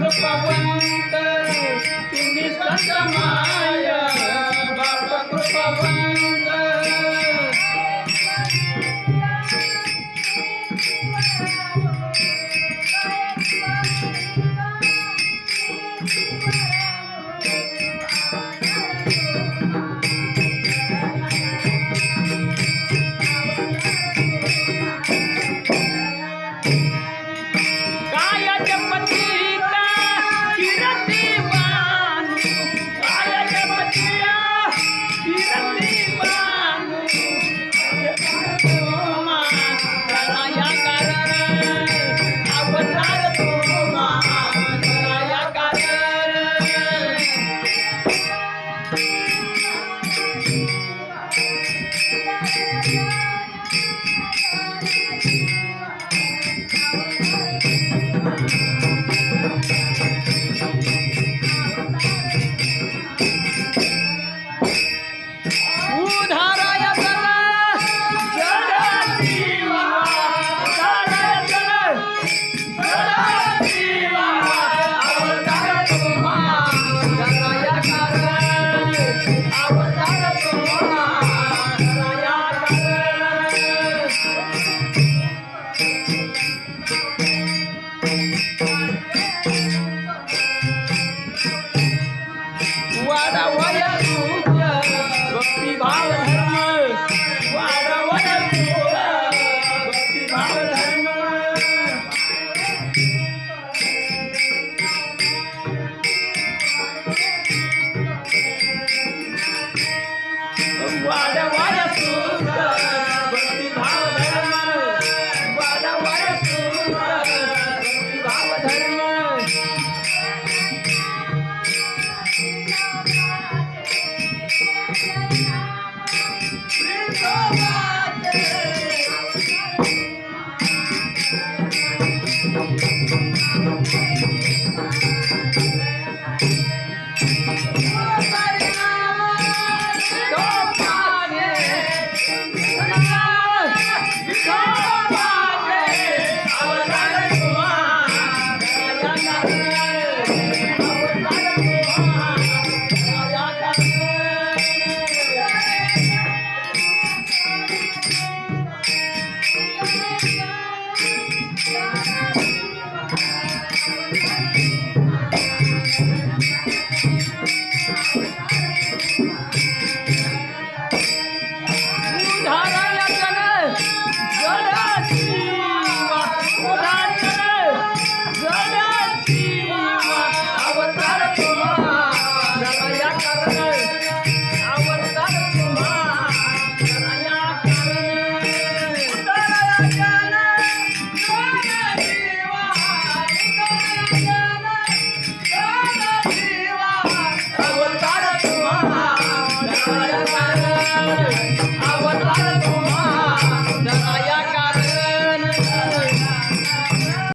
कृपवंत तुम्ही संत माया बाबा कृपवंत वाडा वाडा सुखा भक्ती भाव धर्म वाडा वाडा सुखा भक्ती भाव धर्म वाडा वाडा सुखा भक्ती भाव धर्म वाडा वाडा सुखा भक्ती भाव धर्म Thank you. Hey!